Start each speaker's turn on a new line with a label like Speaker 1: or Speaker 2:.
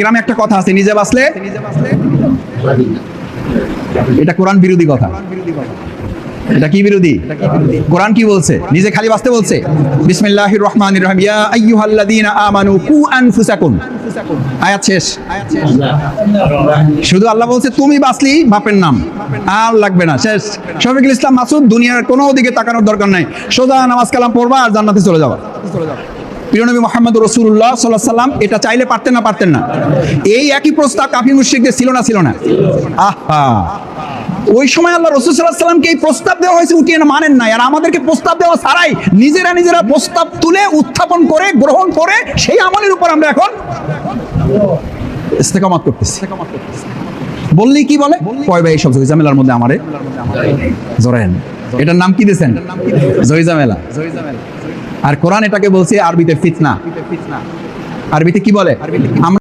Speaker 1: গ্রামে একটা কথা আছে, নিজে বাঁচলে এটা কোরআন বিরোধী কথা। এটা কি বিরোধী? কোরআন কি বলছে? নিজে খালি বাঁচতে বলছে? আয়াত শেষ। শুধু আল্লাহ বলছে, তুমি বাঁচলি বাপের নাম। আর লাগবে না। শেষ। শফিকুল ইসলাম মাসুদ, দুনিয়ার কোনো দিকে তাকানোর দরকার নাই। সোজা নামাজ কালাম পড়বা আর জান্নাতে চলে যাওয়া প্রিয়নবী মোহাম্মদ রসুল্লাহ সাল্লাহ সাল্লাম এটা চাইলে পারতেন না পারতেন না। এই একই প্রস্তাব কাফি মুশ্রিকদের ছিল না ছিল না। আহা! ওই সময় আল্লাহ রসুল সাল্লাহ সাল্লামকে এই প্রস্তাব দেওয়া হয়েছে, উঠিয়ে না, মানেন নাই। আর আমাদেরকে প্রস্তাব দেওয়া ছাড়াই নিজেরা নিজেরা প্রস্তাব তুলে উত্থাপন করে, গ্রহণ করে, সেই আমলের উপর আমরা এখন ইস্তেকামত করতেছি। বললেই কি বলে? কয় ভাই এইসব জয়জামেলার মধ্যে আমারে জোরেন এটার নাম কি দিয়েছেন? জয়জামেলা আর কোরআন এটাকে বলছে আরবিতে ফিতনা। আরবিতে কি বলে? আমরা